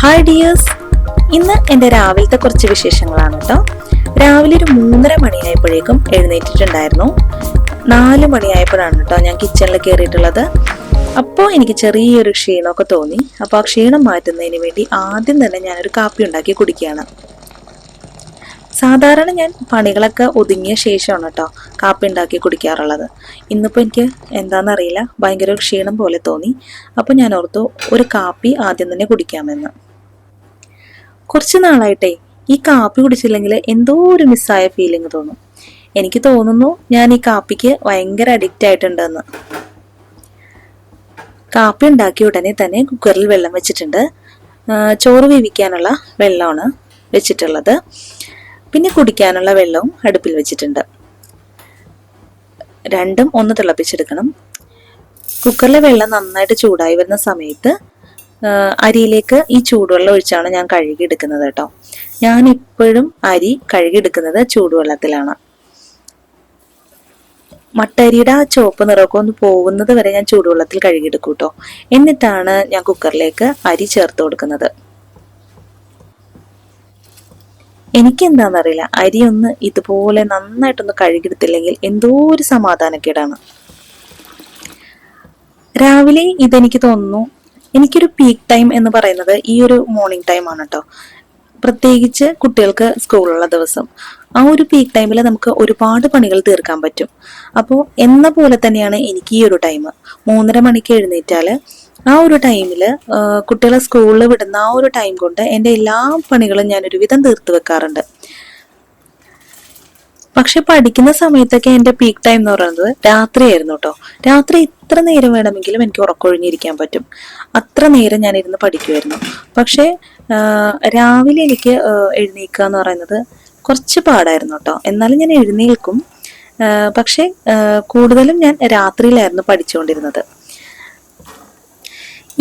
Hi dears ഇന്ന് എന്റെ രാവിലത്തെ കുറച്ച് വിശേഷങ്ങളാണ് കേട്ടോ. രാവിലെ ഒരു മൂന്നര മണിയായപ്പോഴേക്കും എഴുന്നേറ്റിട്ടുണ്ടായിരുന്നു. നാല് മണിയായപ്പോഴാണ് കേട്ടോ ഞാൻ കിച്ചണിൽ കയറിയിട്ടുള്ളത് അപ്പോൾ എനിക്ക് ചെറിയൊരു ക്ഷീണമൊക്കെ തോന്നി. അപ്പോൾ ആ ക്ഷീണം മാറ്റുന്നതിന് വേണ്ടി ആദ്യം തന്നെ ഞാനൊരു കാപ്പി ഉണ്ടാക്കി കുടിക്കുകയാണ്. സാധാരണ ഞാൻ പണികളൊക്കെ ഒതുങ്ങിയ ശേഷമാണ് കേട്ടോ കാപ്പി ഉണ്ടാക്കി കുടിക്കാറുള്ളത്. ഇന്നിപ്പോൾ എനിക്ക് എന്താണെന്നറിയില്ല ഭയങ്കര ക്ഷീണം പോലെ തോന്നി. അപ്പോൾ ഞാൻ ഓർത്തു ഒരു കാപ്പി ആദ്യം തന്നെ കുടിക്കാമെന്ന്. കുറച്ച് നാളായിട്ടേ ഈ കാപ്പി കുടിച്ചില്ലെങ്കിൽ എന്തോ ഒരു മിസ്സായ ഫീലിംഗ് തോന്നും. എനിക്ക് തോന്നുന്നു ഞാൻ ഈ കാപ്പിക്ക് ഭയങ്കര അഡിക്റ്റ് ആയിട്ടുണ്ടെന്ന്. കാപ്പി ഉണ്ടാക്കിയ ഉടനെ തന്നെ കുക്കറിൽ വെള്ളം വെച്ചിട്ടുണ്ട്. ചോറ് വേവിക്കാനുള്ള വെള്ളമാണ് വെച്ചിട്ടുള്ളത്. പിന്നെ കുടിക്കാനുള്ള വെള്ളവും അടുപ്പിൽ വെച്ചിട്ടുണ്ട്. രണ്ടും ഒന്ന് തിളപ്പിച്ചെടുക്കണം. കുക്കറിലെ വെള്ളം നന്നായിട്ട് ചൂടായി വരുന്ന സമയത്ത് അരിയിലേക്ക് ഈ ചൂടുവെള്ളം ഒഴിച്ചാണ് ഞാൻ കഴുകിയെടുക്കുന്നത് കേട്ടോ. ഞാൻ ഇപ്പോഴും അരി കഴുകിയെടുക്കുന്നത് ചൂടുവെള്ളത്തിലാണ്. മട്ടരിയുടെ ആ ചുവപ്പ് നിറമൊക്കെ ഒന്ന് പോകുന്നത് വരെ ഞാൻ ചൂടുവെള്ളത്തിൽ കഴുകിയെടുക്കും കേട്ടോ. എന്നിട്ടാണ് ഞാൻ കുക്കറിലേക്ക് അരി ചേർത്ത് കൊടുക്കുന്നത്. എനിക്ക് എന്താണെന്നറിയില്ല അരി ഒന്ന് ഇതുപോലെ നന്നായിട്ടൊന്ന് കഴുകിയെടുത്തില്ലെങ്കിൽ എന്തോ ഒരു സമാധാനക്കേടാണ്. രാവിലെ ഇതെനിക്ക് തോന്നുന്നു എനിക്കൊരു പീക്ക് ടൈം എന്ന് പറയുന്നത് ഈ ഒരു മോർണിംഗ് ടൈം ആണ് കേട്ടോ പ്രത്യേകിച്ച് കുട്ടികൾക്ക് സ്കൂളുള്ള ദിവസം. ആ ഒരു പീക്ക് ടൈമിൽ നമുക്ക് ഒരുപാട് പണികൾ തീർക്കാൻ പറ്റും. അപ്പോൾ എന്ന പോലെ തന്നെയാണ് എനിക്ക് ഈ ഒരു ടൈം മൂന്നര മണിക്ക് എഴുന്നേറ്റാൽ ആ ഒരു ടൈമിൽ കുട്ടികളെ സ്കൂളിൽ വിടുന്ന ആ ഒരു ടൈം കൊണ്ട് എന്റെ എല്ലാ പണികളും ഞാൻ ഒരുവിധം തീർത്ത് വെക്കാറുണ്ട്. പക്ഷെ പഠിക്കുന്ന സമയത്തൊക്കെ എന്റെ പീക്ക് ടൈം എന്ന് പറയുന്നത് രാത്രിയായിരുന്നു കേട്ടോ രാത്രി ഇത്ര നേരം വേണമെങ്കിലും എനിക്ക് ഉറക്കൊഴിഞ്ഞിരിക്കാൻ പറ്റും. അത്ര നേരം ഞാൻ ഇരുന്ന് പഠിക്കുമായിരുന്നു പക്ഷേ രാവിലെ എനിക്ക് എഴുന്നേൽക്കുക എന്ന് പറയുന്നത് കുറച്ച് പാടായിരുന്നു കേട്ടോ എന്നാലും ഞാൻ എഴുന്നേൽക്കും. പക്ഷേ കൂടുതലും ഞാൻ രാത്രിയിലായിരുന്നു പഠിച്ചുകൊണ്ടിരുന്നത്.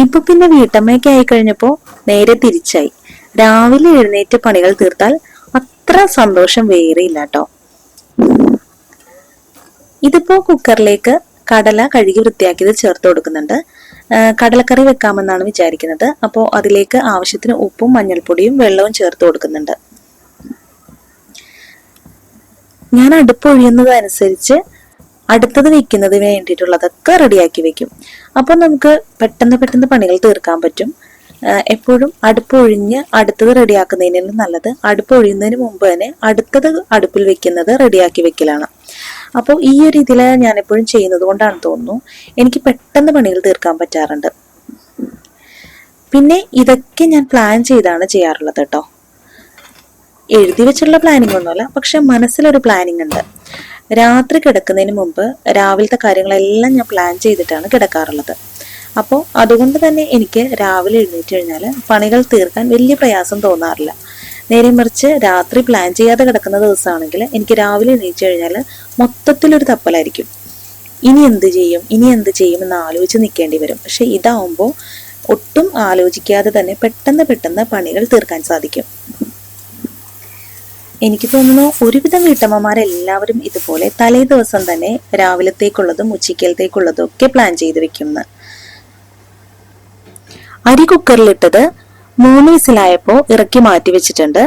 ഇപ്പൊ പിന്നെ വീട്ടമ്മയൊക്കെ ആയി കഴിഞ്ഞപ്പോ നേരെ തിരിച്ചായി. രാവിലെ എഴുന്നേറ്റ് പണികൾ തീർത്താൽ അത്ര സന്തോഷം വേറെ ഇല്ല കേട്ടോ ഇതിപ്പോ കുക്കറിലേക്ക് കടല കഴുകി വൃത്തിയാക്കിയത് ചേർത്ത് കൊടുക്കുന്നുണ്ട്. കടലക്കറി വെക്കാമെന്നാണ് വിചാരിക്കുന്നത്. അപ്പോൾ അതിലേക്ക് ആവശ്യത്തിന് ഉപ്പും മഞ്ഞൾപ്പൊടിയും വെള്ളവും ചേർത്ത് കൊടുക്കുന്നുണ്ട്. ഞാൻ അടുപ്പ് ഒഴിയുന്നതനുസരിച്ച് അടുത്തത് വെക്കുന്നതിന് വേണ്ടിയിട്ടുള്ളതൊക്കെ റെഡിയാക്കി വെക്കും. അപ്പം നമുക്ക് പെട്ടെന്ന് പെട്ടെന്ന് പണികൾ തീർക്കാൻ പറ്റും. എപ്പോഴും അടുപ്പ് ഒഴിഞ്ഞ് അടുത്തത് റെഡിയാക്കുന്നതിനും നല്ലത് അടുപ്പ് ഒഴിയുന്നതിന് മുമ്പ് തന്നെ അടുത്തത് അടുപ്പിൽ വെക്കുന്നത് റെഡിയാക്കി വെക്കലാണ്. അപ്പോൾ ഈ ഒരു ഇതിൽ ഞാൻ എപ്പോഴും ചെയ്യുന്നത് കൊണ്ടാണ് തോന്നുന്നു. എനിക്ക് പെട്ടെന്ന് പണികൾ തീർക്കാൻ പറ്റാറുണ്ട്. പിന്നെ ഇതൊക്കെ ഞാൻ പ്ലാൻ ചെയ്താണ് ചെയ്യാറുള്ളത് കേട്ടോ. എഴുതി വെച്ചുള്ള പ്ലാനിംഗ് ഒന്നുമല്ല പക്ഷെ മനസ്സിലൊരു പ്ലാനിംഗ് ഉണ്ട്. രാത്രി കിടക്കുന്നതിന് മുമ്പ് രാവിലത്തെ കാര്യങ്ങളെല്ലാം ഞാൻ പ്ലാൻ ചെയ്തിട്ടാണ് കിടക്കാറുള്ളത്. അപ്പോൾ അതുകൊണ്ട് തന്നെ എനിക്ക് രാവിലെ എഴുന്നേറ്റ് കഴിഞ്ഞാൽ പണികൾ തീർക്കാൻ വലിയ പ്രയാസം തോന്നാറില്ല. നേരെ മറിച്ച് രാത്രി പ്ലാൻ ചെയ്യാതെ കിടക്കുന്ന ദിവസമാണെങ്കിൽ എനിക്ക് രാവിലെ എഴുന്നേറ്റ് കഴിഞ്ഞാൽ മൊത്തത്തിലൊരു തപ്പലായിരിക്കും. ഇനി എന്ത് ചെയ്യും? ഇനി എന്ത് ചെയ്യും? എന്ന് ആലോചിച്ച് നിൽക്കേണ്ടി വരും. പക്ഷെ ഇതാവുമ്പോൾ ഒട്ടും ആലോചിക്കാതെ തന്നെ പെട്ടെന്ന് പെട്ടെന്ന് പണികൾ തീർക്കാൻ സാധിക്കും. എനിക്ക് തോന്നുന്നു ഒരുവിധം വീട്ടമ്മമാരെല്ലാവരും ഇതുപോലെ തലേ ദിവസം തന്നെ രാവിലത്തേക്കുള്ളതും ഉച്ചയ്ക്കലത്തേക്കുള്ളതും ഒക്കെ പ്ലാൻ ചെയ്ത് വെക്കുന്നു അരി കുക്കറിലിട്ടത് മൂന്ന് ഇറക്കി മാറ്റി വെച്ചിട്ടുണ്ട്.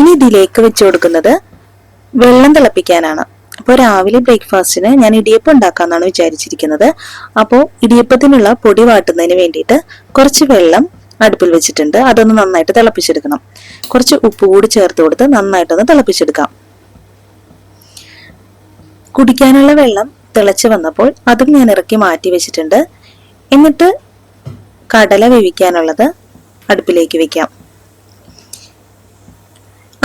ഇനി ഇതിലേക്ക് വെച്ച് കൊടുക്കുന്നത് വെള്ളം തിളപ്പിക്കാനാണ്. അപ്പോൾ രാവിലെ ബ്രേക്ക്ഫാസ്റ്റിന് ഞാൻ ഇടിയപ്പം ഉണ്ടാക്കാമെന്നാണ് വിചാരിച്ചിരിക്കുന്നത്. അപ്പോൾ ഇടിയപ്പത്തിനുള്ള പൊടി വാട്ടുന്നതിന് വേണ്ടിയിട്ട് കുറച്ച് വെള്ളം അടുപ്പിൽ വെച്ചിട്ടുണ്ട്. അതൊന്ന് നന്നായിട്ട് തിളപ്പിച്ചെടുക്കണം. കുറച്ച് ഉപ്പ് കൂടി ചേർത്ത് കൊടുത്ത് നന്നായിട്ടൊന്ന് തിളപ്പിച്ചെടുക്കാം. കുടിക്കാനുള്ള വെള്ളം തിളച്ച് വന്നപ്പോൾ അതും ഞാൻ ഇറക്കി മാറ്റി വെച്ചിട്ടുണ്ട്. എന്നിട്ട് കടല വേവിക്കാനുള്ളത് അടുപ്പിലേക്ക് വെക്കാം.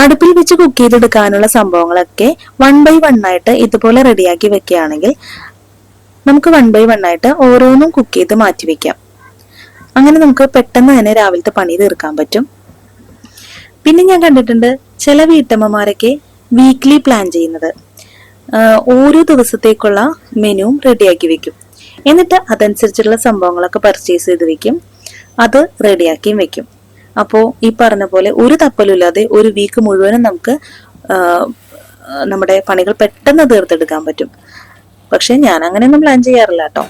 അടുപ്പിൽ വെച്ച് കുക്ക് ചെയ്തെടുക്കാനുള്ള സംഭവങ്ങളൊക്കെ വൺ ബൈ വൺ ആയിട്ട് ഇതുപോലെ റെഡിയാക്കി വെക്കുകയാണെങ്കിൽ നമുക്ക് വൺ ബൈ വൺ ആയിട്ട് ഓരോന്നും കുക്ക് ചെയ്ത് മാറ്റി വെക്കാം. അങ്ങനെ നമുക്ക് പെട്ടെന്ന് തന്നെ രാവിലത്തെ പണി തീർക്കാൻ പറ്റും. പിന്നെ ഞാൻ കണ്ടിട്ടുണ്ട് ചില വീട്ടമ്മമാരൊക്കെ വീക്ക്ലി പ്ലാൻ ചെയ്യുന്നത്. ഓരോ ദിവസത്തേക്കുള്ള മെനുവും റെഡിയാക്കി വെക്കും. എന്നിട്ട് അതനുസരിച്ചുള്ള സംഭവങ്ങളൊക്കെ പർച്ചേസ് ചെയ്ത് വെക്കും. അത് റെഡിയാക്കിയും വെക്കും. അപ്പോൾ ഈ പറഞ്ഞ പോലെ ഒരു തപ്പലില്ലാതെ ഒരു വീക്ക് മുഴുവനും നമുക്ക് നമ്മുടെ പണികൾ പെട്ടെന്ന് തീർത്തെടുക്കാൻ പറ്റും. പക്ഷെ ഞാൻ അങ്ങനെയൊന്നും പ്ലാൻ ചെയ്യാറില്ല കേട്ടോ.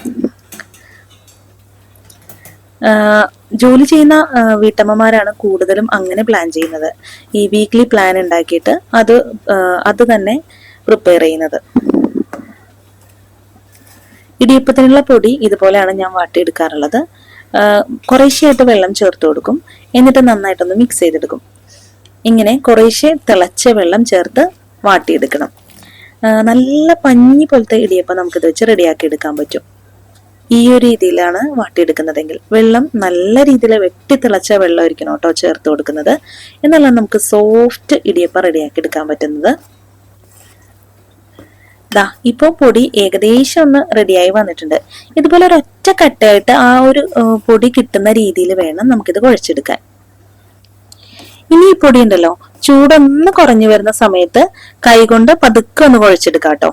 ജോലി ചെയ്യുന്ന വീട്ടമ്മമാരാണ് കൂടുതലും അങ്ങനെ പ്ലാൻ ചെയ്യുന്നത്. ഈ വീക്ക്ലി പ്ലാൻ ഉണ്ടാക്കിയിട്ട് അത് അത് തന്നെ പ്രിപ്പയർ ചെയ്യുന്നത്. ഇടിയപ്പത്തിനുള്ള പൊടി ഇതുപോലെയാണ് ഞാൻ വാട്ടിയെടുക്കാറുള്ളത്. കുറേശ്ശെയായിട്ട് വെള്ളം ചേർത്ത് കൊടുക്കും. എന്നിട്ട് നന്നായിട്ടൊന്ന് മിക്സ് ചെയ്തെടുക്കും. ഇങ്ങനെ കുറേശ്ശെ തിളച്ച വെള്ളം ചേർത്ത് വാട്ടിയെടുക്കണം. നല്ല പഞ്ഞി പോലത്തെ ഇടിയപ്പം നമുക്കിത് വെച്ച് റെഡിയാക്കി എടുക്കാൻ പറ്റും. ഈ ഒരു രീതിയിലാണ് വാട്ടിയെടുക്കുന്നതെങ്കിൽ. വെള്ളം നല്ല രീതിയിൽ വെട്ടി തിളച്ച വെള്ളമായിരിക്കണം കേട്ടോ ചേർത്ത് കൊടുക്കുന്നത്. എന്നാലാണ് നമുക്ക് സോഫ്റ്റ് ഇടിയപ്പം റെഡിയാക്കി എടുക്കാൻ പറ്റുന്നത്. ദാ ഇപ്പോൾ പൊടി ഏകദേശം ഒന്ന് റെഡിയായി വന്നിട്ടുണ്ട്. ഇതുപോലെ ഒരൊറ്റ കട്ടയായിട്ട് ആ ഒരു പൊടി കിട്ടുന്ന രീതിയിൽ വേണം നമുക്കിത് കുഴച്ചെടുക്കാൻ. ഇനി ഈ പൊടി ഉണ്ടല്ലോ ചൂടൊന്ന് കുറഞ്ഞു വരുന്ന സമയത്ത് കൈകൊണ്ട് പതുക്കെ ഒന്ന് കുഴച്ചെടുക്കാം കേട്ടോ.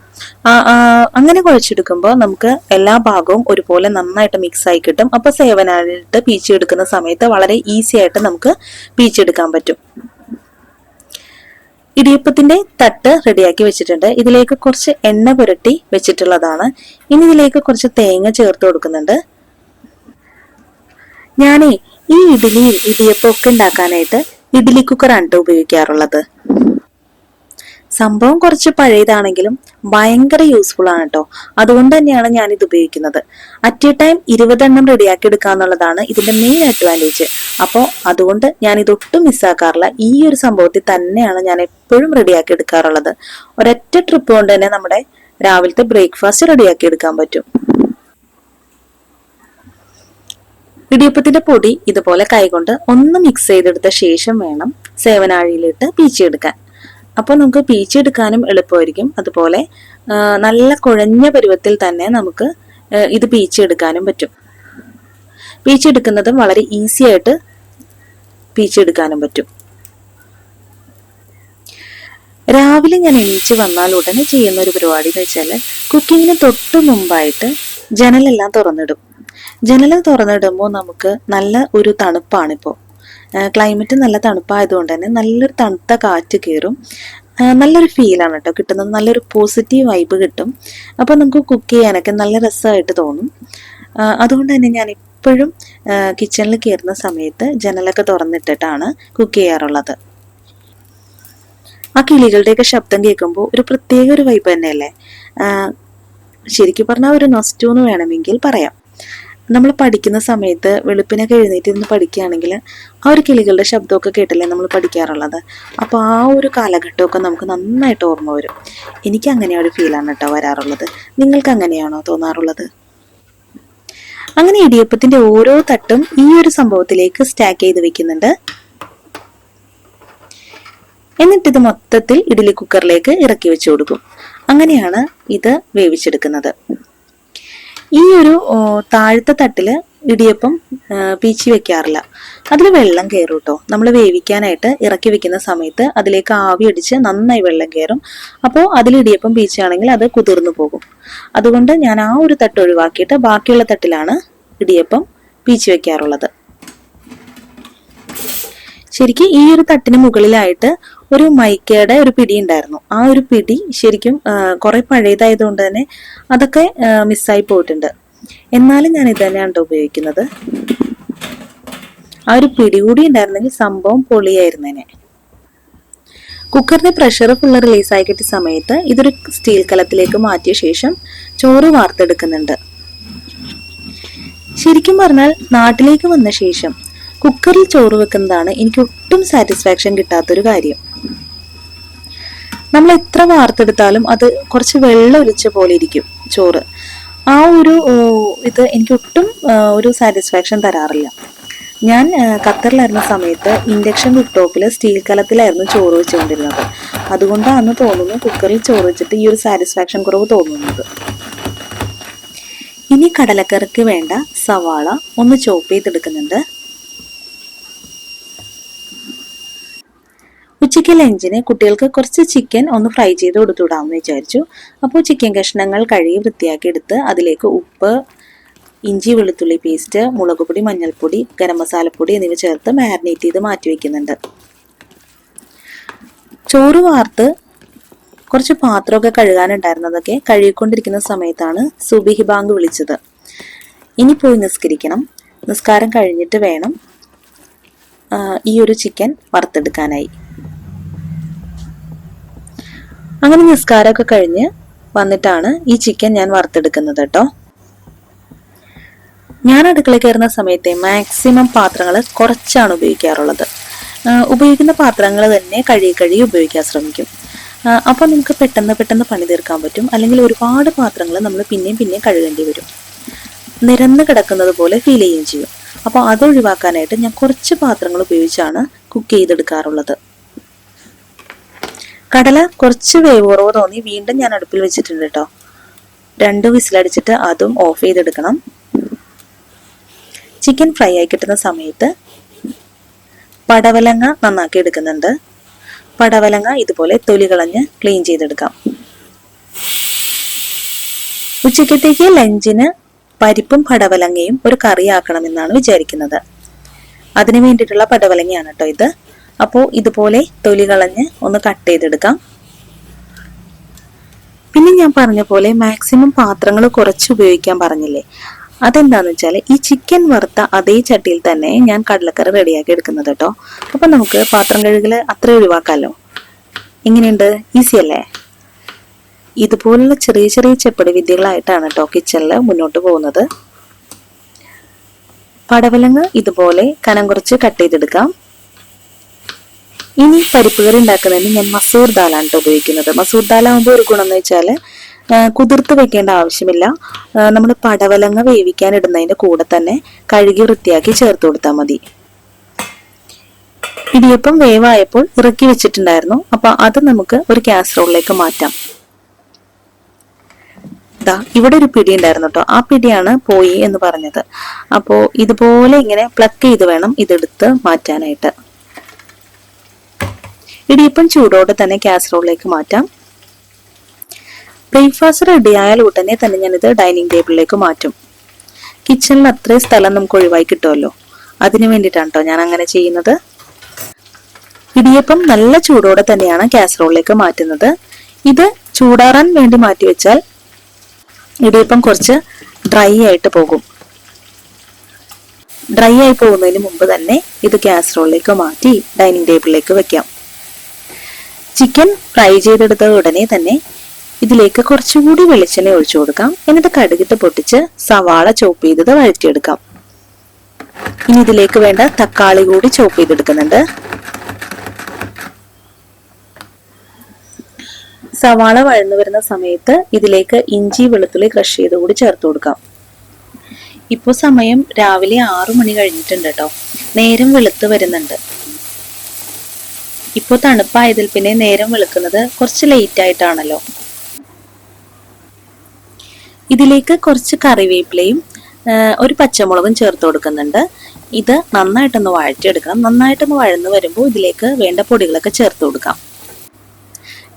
അങ്ങനെ കുഴച്ചെടുക്കുമ്പോൾ നമുക്ക് എല്ലാ ഭാഗവും ഒരുപോലെ നന്നായിട്ട് മിക്സ് ആയി കിട്ടും. അപ്പൊ സേവനായിട്ട് പീച്ചെടുക്കുന്ന സമയത്ത് വളരെ ഈസി ആയിട്ട് നമുക്ക് പീച്ചെടുക്കാൻ പറ്റും. ഇടിയപ്പത്തിന്റെ തട്ട് റെഡിയാക്കി വെച്ചിട്ടുണ്ട്. ഇതിലേക്ക് കുറച്ച് എണ്ണ പുരട്ടി വെച്ചിട്ടുള്ളതാണ്. ഇനി ഇതിലേക്ക് കുറച്ച് തേങ്ങ ചേർത്ത് കൊടുക്കുന്നുണ്ട്. ഞാനേ ഈ ഇഡ്ഡലിയും ഇടിയപ്പം ഒക്കെ ഉണ്ടാക്കാനായിട്ട് ഇഡ്ഡലി കുക്കറാണ് ഉപയോഗിക്കാറുള്ളത്. സംഭവം കുറച്ച് പഴയതാണെങ്കിലും ഭയങ്കര യൂസ്ഫുൾ ആണ് കേട്ടോ അതുകൊണ്ട് തന്നെയാണ് ഞാൻ ഇത് ഉപയോഗിക്കുന്നത്. അറ്റ് എ ടൈം ഇരുപതെണ്ണം റെഡിയാക്കി എടുക്കുക എന്നുള്ളതാണ് ഇതിന്റെ മെയിൻ അഡ്വാന്റേജ് അപ്പോൾ അതുകൊണ്ട് ഞാൻ ഇതൊട്ടും മിസ്സാക്കാറില്ല ഈ ഒരു സംഭവത്തിൽ തന്നെയാണ് ഞാൻ എപ്പോഴും റെഡിയാക്കി എടുക്കാറുള്ളത് ഒരൊറ്റ ട്രിപ്പ് കൊണ്ട് തന്നെ നമ്മുടെ രാവിലത്തെ ബ്രേക്ക്ഫാസ്റ്റ് റെഡിയാക്കി എടുക്കാൻ പറ്റും. ഇടിയപ്പത്തിന്റെ പൊടി ഇതുപോലെ കൈകൊണ്ട് ഒന്ന് മിക്സ് ചെയ്തെടുത്ത ശേഷം വേണം സേവനാഴിയിലിട്ട് പീച്ചെടുക്കാൻ അപ്പോൾ നമുക്ക് പീച്ചെടുക്കാനും എളുപ്പമായിരിക്കും. അതുപോലെ നല്ല കുഴഞ്ഞ പരുവത്തിൽ തന്നെ നമുക്ക് ഇത് പീച്ചെടുക്കാനും പറ്റും. പീച്ചെടുക്കുന്നതും വളരെ ഈസി ആയിട്ട് പീച്ചെടുക്കാനും പറ്റും. രാവിലെ ഞാൻ എണീച്ച് വന്നാൽ ഉടനെ ചെയ്യുന്ന ഒരു പരിപാടി എന്ന് വെച്ചാൽ കുക്കിങ്ങിന് തൊട്ട് മുമ്പായിട്ട് ജനലെല്ലാം തുറന്നിടും. ജനൽ തുറന്നിടുമ്പോൾ നമുക്ക് നല്ല ഒരു തണുപ്പാണിപ്പോൾ. ക്ലൈമറ്റ് നല്ല തണുപ്പായതുകൊണ്ട് തന്നെ നല്ലൊരു തണുത്ത കാറ്റ് കയറും നല്ലൊരു ഫീലാണ് കേട്ടോ കിട്ടുന്നത്. നല്ലൊരു പോസിറ്റീവ് വൈബ് കിട്ടും. അപ്പോൾ നമുക്ക് കുക്ക് ചെയ്യാനൊക്കെ നല്ല രസമായിട്ട് തോന്നും. അതുകൊണ്ട് തന്നെ ഞാൻ എപ്പോഴും കിച്ചണിൽ കയറുന്ന സമയത്ത് ജനലൊക്കെ തുറന്നിട്ടിട്ടാണ് കുക്ക് ചെയ്യാറുള്ളത്. ആ കിളികളുടെയൊക്കെ ശബ്ദം കേൾക്കുമ്പോൾ ഒരു പ്രത്യേക ഒരു വൈബ് തന്നെയല്ലേ? ശരിക്കും പറഞ്ഞാൽ ഒരു നൊസ്റ്റു എന്ന് വേണമെങ്കിൽ പറയാം. നമ്മൾ പഠിക്കുന്ന സമയത്ത് വെളുപ്പിനൊക്കെ എഴുന്നേറ്റ് ഇരുന്ന് പഠിക്കുകയാണെങ്കിൽ ആ ഒരു കിളികളുടെ ശബ്ദമൊക്കെ കേട്ടല്ലേ നമ്മൾ പഠിക്കാറുള്ളത്? അപ്പോൾ ആ ഒരു കാലഘട്ടമൊക്കെ നമുക്ക് നന്നായിട്ട് ഓർമ്മ വരും. എനിക്ക് അങ്ങനെ ഒരു ഫീലാണ് കേട്ടോ വരാറുള്ളത്. നിങ്ങൾക്ക് അങ്ങനെയാണോ തോന്നാറുള്ളത്? അങ്ങനെ ഇടിയപ്പത്തിന്റെ ഓരോ തട്ടും ഈ ഒരു സംഭവത്തിലേക്ക് സ്റ്റാക്ക് ചെയ്ത് വെക്കുന്നുണ്ട്. എന്നിട്ട് ഇത് മൊത്തത്തിൽ ഇഡ്ഡലി കുക്കറിലേക്ക് ഇറക്കി വെച്ചു കൊടുക്കും. അങ്ങനെയാണ് ഇത് വേവിച്ചെടുക്കുന്നത്. ഈ ഒരു താഴത്തെ തട്ടിൽ ഇടിയപ്പം പീച്ചി വെക്കാറില്ല. അതിൽ വെള്ളം കയറും കേട്ടോ നമ്മൾ വേവിക്കാനായിട്ട് ഇറക്കി വെക്കുന്ന സമയത്ത് അതിലേക്ക് ആവി അടിച്ച് നന്നായി വെള്ളം കയറും അപ്പോൾ അതിൽ ഇടിയപ്പം പീച്ചാണെങ്കിൽ അത് കുതിർന്നു പോകും. അതുകൊണ്ട് ഞാൻ ആ ഒരു തട്ട് ഒഴിവാക്കിയിട്ട് ബാക്കിയുള്ള തട്ടിലാണ് ഇടിയപ്പം പീച്ചി വെക്കാറുള്ളത്. ശരിക്കും ഈ ഒരു തട്ടിന് മുകളിലായിട്ട് ഒരു മൈക്കയുടെ ഒരു പിടി ഉണ്ടായിരുന്നു. ആ ഒരു പിടി ശരിക്കും കുറെ പഴയതായതുകൊണ്ട് തന്നെ അതൊക്കെ മിസ്സായി പോയിട്ടുണ്ട്. എന്നാലും ഞാൻ ഇത് തന്നെയാണ് ഉപയോഗിക്കുന്നത്. ആ ഒരു പിടി കൂടി ഉണ്ടായിരുന്നെങ്കിൽ സംഭവം പൊളിയായിരുന്നേനെ. കുക്കറിന്റെ പ്രഷർ ഫുള്ള് റിലീസായി കിട്ടിയ സമയത്ത് ഇതൊരു സ്റ്റീൽ കലത്തിലേക്ക് മാറ്റിയ ശേഷം ചോറ് വാർത്തെടുക്കുന്നുണ്ട്. ശരിക്കും പറഞ്ഞാൽ നാട്ടിലേക്ക് വന്ന ശേഷം കുക്കറിൽ ചോറ് വെക്കുന്നതാണ് എനിക്ക് ഒട്ടും സാറ്റിസ്ഫാക്ഷൻ കിട്ടാത്തൊരു കാര്യം. നമ്മൾ എത്ര വാർത്തെടുത്താലും അത് കുറച്ച് വെള്ളം ഒലിച്ച പോലെ ഇരിക്കും ചോറ്. ആ ഒരു ഇത് എനിക്ക് ഒട്ടും ഒരു സാറ്റിസ്ഫാക്ഷൻ തരാറില്ല. ഞാൻ ഖത്തറിലായിരുന്ന സമയത്ത് ഇൻഡക്ഷൻ കുക്ക് ടോപ്പിൽ സ്റ്റീൽ കലത്തിലായിരുന്നു ചോറ് വെച്ചുകൊണ്ടിരുന്നത്. അതുകൊണ്ടാണ് തോന്നുന്നു കുക്കറിൽ ചോറ് വെച്ചിട്ട് ഈ ഒരു സാറ്റിസ്ഫാക്ഷൻ കുറവ് തോന്നുന്നത്. ഇനി കടലക്കറിക്ക് വേണ്ട സവാള ഒന്ന് ചോപ്പ് ചെയ്തെടുക്കുന്നുണ്ട്. ഉച്ചയ്ക്ക് ലഞ്ചിന് കുട്ടികൾക്ക് കുറച്ച് ചിക്കൻ ഒന്ന് ഫ്രൈ ചെയ്ത് കൊടുത്തുവിടാമെന്ന് വിചാരിച്ചു. അപ്പോൾ ചിക്കൻ കഷ്ണങ്ങൾ കഴുകി വൃത്തിയാക്കി എടുത്ത് അതിലേക്ക് ഉപ്പ് ഇഞ്ചി വെളുത്തുള്ളി പേസ്റ്റ് മുളക് പൊടി മഞ്ഞൾപ്പൊടി ഗരം മസാലപ്പൊടി എന്നിവ ചേർത്ത് മാരിനേറ്റ് ചെയ്ത് മാറ്റി വയ്ക്കുന്നുണ്ട് ചോറ് വാർത്ത് കുറച്ച് പാത്രമൊക്കെ കഴുകാനുണ്ടായിരുന്നതൊക്കെ കഴുകിക്കൊണ്ടിരിക്കുന്ന സമയത്താണ് സുബിഹി ബാങ്ക് വിളിച്ചത്. ഇനി പോയി നിസ്കരിക്കണം. നിസ്കാരം കഴിഞ്ഞിട്ട് വേണം ഈ ഒരു ചിക്കൻ വറുത്തെടുക്കാനായി. അങ്ങനെ നിസ്കാരമൊക്കെ കഴിഞ്ഞ് വന്നിട്ടാണ് ഈ ചിക്കൻ ഞാൻ വറുത്തെടുക്കുന്നത് കേട്ടോ. ഞാൻ അടുക്കള കയറുന്ന സമയത്തെ മാക്സിമം പാത്രങ്ങൾ കുറച്ചാണ് ഉപയോഗിക്കാറുള്ളത്. ഉപയോഗിക്കുന്ന പാത്രങ്ങൾ തന്നെ കഴുകി കഴുകി ഉപയോഗിക്കാൻ ശ്രമിക്കും. അപ്പോൾ നമുക്ക് പെട്ടെന്ന് പെട്ടെന്ന് പണി തീർക്കാൻ പറ്റും. അല്ലെങ്കിൽ ഒരുപാട് പാത്രങ്ങൾ നമ്മൾ പിന്നെയും പിന്നെയും കഴുകേണ്ടി വരും. നിരന്ന് കിടക്കുന്നത് പോലെ ഫീൽ ചെയ്യുകയും ചെയ്യും. അപ്പോൾ അതൊഴിവാക്കാനായിട്ട് ഞാൻ കുറച്ച് പാത്രങ്ങൾ ഉപയോഗിച്ചാണ് കുക്ക് ചെയ്തെടുക്കാറുള്ളത്. കടല കുറച്ച് വേവ് കുറവ് തോന്നി. വീണ്ടും ഞാൻ അടുപ്പിൽ വെച്ചിട്ടുണ്ട് കേട്ടോ. രണ്ട് വിസിലടിച്ചിട്ട് അതും ഓഫ് ചെയ്തെടുക്കണം. ചിക്കൻ ഫ്രൈ ആയി കിട്ടുന്ന സമയത്ത് പടവലങ്ങ നന്നാക്കി എടുക്കുന്നുണ്ട്. പടവലങ്ങ ഇതുപോലെ തൊലി കളഞ്ഞ് ക്ലീൻ ചെയ്തെടുക്കാം. ഉച്ചക്കത്തേക്ക് ലഞ്ചിന് പരിപ്പും പടവലങ്ങയും ഒരു കറിയാക്കണമെന്നാണ് വിചാരിക്കുന്നത്. അതിനു വേണ്ടിയിട്ടുള്ള പടവലങ്ങയാണ് കേട്ടോ ഇത്. അപ്പോൾ ഇതുപോലെ തൊലി കളഞ്ഞ് ഒന്ന് കട്ട് ചെയ്തെടുക്കാം. പിന്നെ ഞാൻ പറഞ്ഞ പോലെ മാക്സിമം പാത്രങ്ങൾ കുറച്ച് ഉപയോഗിക്കാൻ പറഞ്ഞില്ലേ? അതെന്താന്ന് വെച്ചാൽ ഈ ചിക്കൻ വറുത്ത അതേ ചട്ടിയിൽ തന്നെ ഞാൻ കടലക്കറി റെഡിയാക്കി എടുക്കുന്നത് കേട്ടോ അപ്പൊ നമുക്ക് പാത്രം കഴുകൽ അത്ര ഒഴിവാക്കാമല്ലോ എങ്ങനെയുണ്ട്? ഈസി അല്ലേ? ഇതുപോലുള്ള ചെറിയ ചെറിയ ചെപ്പടി വിദ്യകളായിട്ടാണ് കേട്ടോ കിച്ചണിൽ മുന്നോട്ട് പോകുന്നത്. പടവലങ്ങ ഇതുപോലെ കനം കുറച്ച് കട്ട് ചെയ്തെടുക്കാം. ഇനി പരിപ്പ് കറി ഉണ്ടാക്കുന്നതിന് ഞാൻ മസൂർ ദാലാണ് കേട്ടോ ഉപയോഗിക്കുന്നത്. മസൂർ ദാലാകുമ്പോൾ ഒരു ഗുണം എന്ന് വെച്ചാൽ കുതിർത്ത് വെക്കേണ്ട ആവശ്യമില്ല. നമ്മൾ പടവലങ്ങ വേവിക്കാൻ ഇടുന്നതിന്റെ കൂടെ തന്നെ കഴുകി വൃത്തിയാക്കി ചേർത്ത് കൊടുത്താൽ മതി. ഇടിയപ്പം വേവായപ്പോൾ ഇറക്കി വെച്ചിട്ടുണ്ടായിരുന്നു. അപ്പൊ അത് നമുക്ക് ഒരു കാസറോളിലേക്ക് മാറ്റാം. ദാ ഇവിടെ ഒരു പിടി ഉണ്ടായിരുന്നു കേട്ടോ ആ പിടിയാണ് പോയി എന്ന് പറഞ്ഞത്. അപ്പോ ഇതുപോലെ ഇങ്ങനെ പ്ലക്ക് ചെയ്ത് വേണം ഇതെടുത്ത് മാറ്റാനായിട്ട്. ഇടിയപ്പം ചൂടോടെ തന്നെ കാസറോളിലേക്ക് മാറ്റാം. ബ്രേക്ക്ഫാസ്റ്റ് റെഡി ആയാൽ ഉടനെ തന്നെ ഞാനിത് ഡൈനിങ് ടേബിളിലേക്ക് മാറ്റും. കിച്ചണിൽ അത്രയും സ്ഥലം നമുക്ക് ഒഴിവായി കിട്ടുമല്ലോ. അതിനു വേണ്ടിയിട്ടാണ് ഞാൻ അങ്ങനെ ചെയ്യുന്നത്. ഇടിയപ്പം നല്ല ചൂടോടെ തന്നെയാണ് കാസറോളിലേക്ക് മാറ്റുന്നത്. ഇത് ചൂടാറാൻ വേണ്ടി മാറ്റി വെച്ചാൽ ഇടിയപ്പം കുറച്ച് ഡ്രൈ ആയിട്ട് പോകും. ഡ്രൈ ആയി പോകുന്നതിന് മുമ്പ് തന്നെ ഇത് കാസറോളിലേക്ക് മാറ്റി ഡൈനിങ് ടേബിളിലേക്ക് വെക്കാം. ചിക്കൻ ഫ്രൈ ചെയ്തെടുത്ത ഉടനെ തന്നെ ഇതിലേക്ക് കുറച്ചുകൂടി വെളിച്ചെണ്ണ ഒഴിച്ചു കൊടുക്കാം. എന്നിട്ട് കടുകിട്ട് പൊട്ടിച്ച് സവാള ചോപ്പ് ചെയ്തത് വഴറ്റിയെടുക്കാം. ഇനി ഇതിലേക്ക് വേണ്ട തക്കാളി കൂടി ചോപ്പ് ചെയ്തെടുക്കുന്നുണ്ട്. സവാള വഴന്നു വരുന്ന സമയത്ത് ഇതിലേക്ക് ഇഞ്ചി വെളുത്തുള്ളി ക്രഷ് ചെയ്ത് കൂടി ചേർത്ത് കൊടുക്കാം. ഇപ്പോൾ സമയം രാവിലെ ആറു മണി കഴിഞ്ഞിട്ടുണ്ട് കേട്ടോ. നേരം വെളുത്ത് വരുന്നുണ്ട്. ഇപ്പോൾ തണുപ്പായതിൽ പിന്നെ നേരം വെളുക്കുന്നത് കുറച്ച് ലേറ്റ് ആയിട്ടാണല്ലോ. ഇതിലേക്ക് കുറച്ച് കറിവേപ്പിലയും ഒരു പച്ചമുളകും ചേർത്ത് കൊടുക്കുന്നുണ്ട്. ഇത് നന്നായിട്ടൊന്ന് വഴറ്റിയെടുക്കണം. നന്നായിട്ടൊന്ന് വഴന്ന് വരുമ്പോൾ ഇതിലേക്ക് വേണ്ട പൊടികളൊക്കെ ചേർത്ത് കൊടുക്കാം.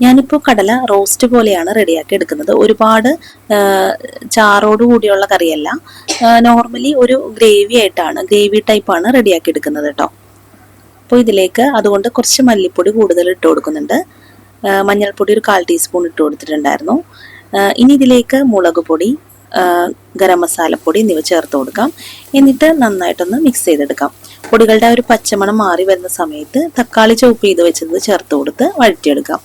ഞാനിപ്പോൾ കടല റോസ്റ്റ് പോലെയാണ് റെഡിയാക്കി എടുക്കുന്നത്. ഒരുപാട് ചാറോട് കൂടിയുള്ള കറിയല്ല. നോർമലി ഒരു ഗ്രേവി ആയിട്ടാണ് ഗ്രേവി ടൈപ്പാണ് റെഡിയാക്കി എടുക്കുന്നത് കേട്ടോ അപ്പോൾ ഇതിലേക്ക് അതുകൊണ്ട് കുറച്ച് മല്ലിപ്പൊടി കൂടുതൽ ഇട്ട് കൊടുക്കുന്നുണ്ട്. മഞ്ഞൾപ്പൊടി ഒരു കാൽ ടീസ്പൂൺ ഇട്ട് കൊടുത്തിട്ടുണ്ടായിരുന്നു. ഇനി ഇതിലേക്ക് മുളക് പൊടി ഗരം മസാലപ്പൊടി എന്നിവ ചേർത്ത് കൊടുക്കാം. എന്നിട്ട് നന്നായിട്ടൊന്ന് മിക്സ് ചെയ്തെടുക്കാം. പൊടികളുടെ ഒരു പച്ചമണം മാറി വരുന്ന സമയത്ത് തക്കാളി ചോപ്പ് ചെയ്ത് വെച്ചത് ചേർത്ത് കൊടുത്ത് വഴറ്റിയെടുക്കാം.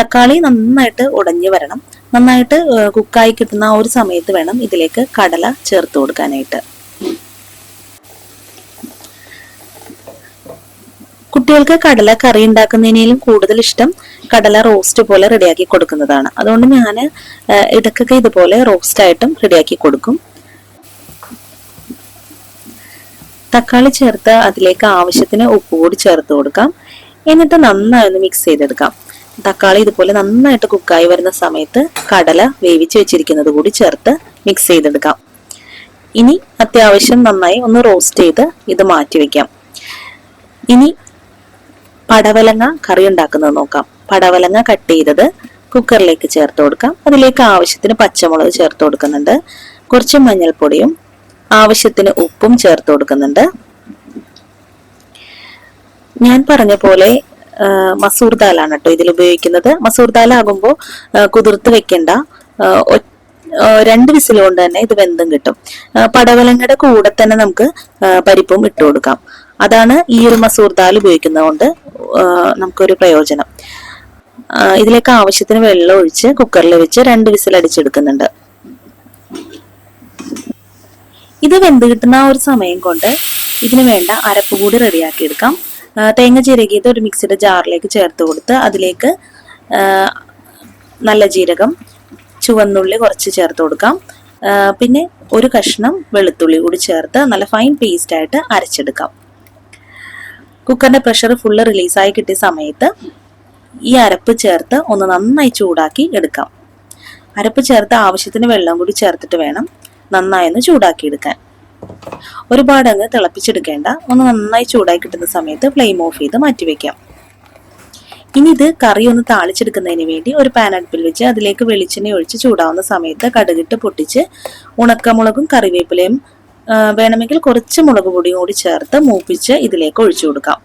തക്കാളി നന്നായിട്ട് ഉടഞ്ഞു വരണം. നന്നായിട്ട് കുക്കായി കിട്ടുന്ന ആ ഒരു സമയത്ത് വേണം ഇതിലേക്ക് കടല ചേർത്ത് കൊടുക്കാനായിട്ട്. കുട്ടികൾക്ക് കടല കറി ഉണ്ടാക്കുന്നതിനേലും കൂടുതൽ ഇഷ്ടം കടല റോസ്റ്റ് പോലെ റെഡിയാക്കി കൊടുക്കുന്നതാണ്. അതുകൊണ്ട് ഞാൻ ഇടയ്ക്കൊക്കെ ഇതുപോലെ റോസ്റ്റ് ആയിട്ടും റെഡിയാക്കി കൊടുക്കും. തക്കാളി ചേർത്ത് അതിലേക്ക് ആവശ്യത്തിന് ഉപ്പ് കൂടി ചേർത്ത് കൊടുക്കാം. എന്നിട്ട് നന്നായി ഒന്ന് മിക്സ് ചെയ്തെടുക്കാം. തക്കാളി ഇതുപോലെ നന്നായിട്ട് കുക്കായി വരുന്ന സമയത്ത് കടല വേവിച്ച് വെച്ചിരിക്കുന്നത് കൂടി ചേർത്ത് മിക്സ് ചെയ്തെടുക്കാം. ഇനി അത്യാവശ്യം നന്നായി ഒന്ന് റോസ്റ്റ് ചെയ്ത് ഇത് മാറ്റി വെക്കാം. ഇനി പടവലങ്ങ കറി ഉണ്ടാക്കുന്നത് നോക്കാം. പടവലങ്ങ കട്ട് ചെയ്തത് കുക്കറിലേക്ക് ചേർത്ത് കൊടുക്കാം. അതിലേക്ക് ആവശ്യത്തിന് പച്ചമുളക് ചേർത്ത് കൊടുക്കുന്നുണ്ട്. കുറച്ച് മഞ്ഞൾപ്പൊടിയും ആവശ്യത്തിന് ഉപ്പും ചേർത്ത് കൊടുക്കുന്നുണ്ട്. ഞാൻ പറഞ്ഞ പോലെ മസൂർ ദാലാണ് കേട്ടോ ഇതിൽ ഉപയോഗിക്കുന്നത്. മസൂർ ദാലാകുമ്പോൾ കുതിർത്ത് വെക്കണ്ട. രണ്ട് വിസിൽ കൊണ്ട് തന്നെ ഇത് വെന്തും കിട്ടും. പടവലങ്ങയുടെ കൂടെ തന്നെ നമുക്ക് പരിപ്പും ഇട്ട് കൊടുക്കാം. അതാണ് ഈ ഒരു മസൂർ ദാൽ ഉപയോഗിക്കുന്നത് കൊണ്ട് ആ, നമുക്കൊരു പ്രയോജനം. ഇതിലേക്ക് ആവശ്യത്തിന് വെള്ളം ഒഴിച്ച് കുക്കറിൽ വെച്ച് രണ്ട് വിസിൽ അടിച്ചെടുക്കുന്നുണ്ട്. ഇത് വെന്ത് കിട്ടുന്ന ഒരു സമയം കൊണ്ട് ഇതിന് വേണ്ട അരപ്പ് കൂടി റെഡിയാക്കി എടുക്കാം. തേങ്ങ ചിരകിയത് ഒരു മിക്സിയുടെ ജാറിലേക്ക് ചേർത്ത് കൊടുത്ത് അതിലേക്ക് നല്ല ജീരകം ചുവന്നുള്ളി കുറച്ച് ചേർത്ത് കൊടുക്കാം. പിന്നെ ഒരു കഷ്ണം വെളുത്തുള്ളി കൂടി ചേർത്ത് നല്ല ഫൈൻ പേസ്റ്റ് ആയിട്ട് അരച്ചെടുക്കാം. കുക്കറിന്റെ പ്രഷർ ഫുള്ള് റിലീസായി കിട്ടിയ സമയത്ത് ഈ അരപ്പ് ചേർത്ത് ഒന്ന് നന്നായി ചൂടാക്കി എടുക്കാം. അരപ്പ് ചേർത്ത് ആവശ്യത്തിന് വെള്ളം കൂടി ചേർത്തിട്ട് വേണം നന്നായി ഒന്ന് ചൂടാക്കി എടുക്കാൻ. ഒരുപാട് അങ്ങ് തിളപ്പിച്ചെടുക്കേണ്ട. ഒന്ന് നന്നായി ചൂടായി കിട്ടുന്ന സമയത്ത് ഫ്ലെയിം ഓഫ് ചെയ്ത് മാറ്റി വെക്കാം. ഇനി ഇത് കറി ഒന്ന് താളിച്ചെടുക്കുന്നതിന് വേണ്ടി ഒരു പാൻ അടുപ്പിൽ വെച്ച് അതിലേക്ക് വെളിച്ചെണ്ണ ഒഴിച്ച് ചൂടാവുന്ന സമയത്ത് കടുകിട്ട് പൊട്ടിച്ച് ഉണക്കമുളകും കറിവേപ്പിലയും വേണമെങ്കിൽ കുറച്ച് മുളക് പൊടിയും കൂടി ചേർത്ത് മൂപ്പിച്ച് ഇതിലേക്ക് ഒഴിച്ചു കൊടുക്കാം.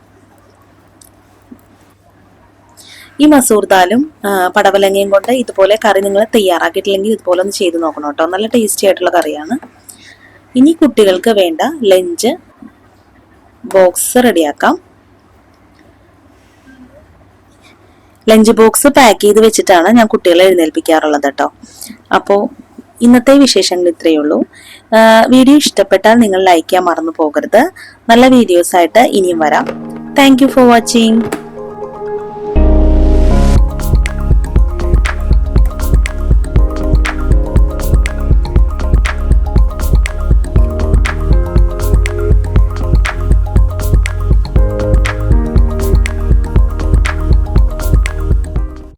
ഈ മസൂർ ദാലും പടവലങ്ങയും കൊണ്ട് ഇതുപോലെ കറി നിങ്ങൾ തയ്യാറാക്കിയിട്ടില്ലെങ്കിൽ ഇതുപോലെ ഒന്ന് ചെയ്ത് നോക്കണം കേട്ടോ. നല്ല ടേസ്റ്റി ആയിട്ടുള്ള കറിയാണ്. ഇനി കുട്ടികൾക്ക് വേണ്ട ലഞ്ച് ബോക്സ് റെഡിയാക്കാം. ലഞ്ച് ബോക്സ് പാക്ക് ചെയ്ത് വെച്ചിട്ടാണ് ഞാൻ കുട്ടികളെ എഴുന്നേൽപ്പിക്കാറുള്ളത് കേട്ടോ. അപ്പോൾ ഇന്നത്തെ വിശേഷങ്ങൾ ഇത്രയേ ഉള്ളൂ. വീഡിയോ ഇഷ്ടപ്പെട്ടാൽ നിങ്ങൾ ലൈക്ക് ചെയ്യാൻ മറന്നു പോകരുത്. നല്ല വീഡിയോസ് ആയിട്ട് ഇനിയും വരാം. Thank for watching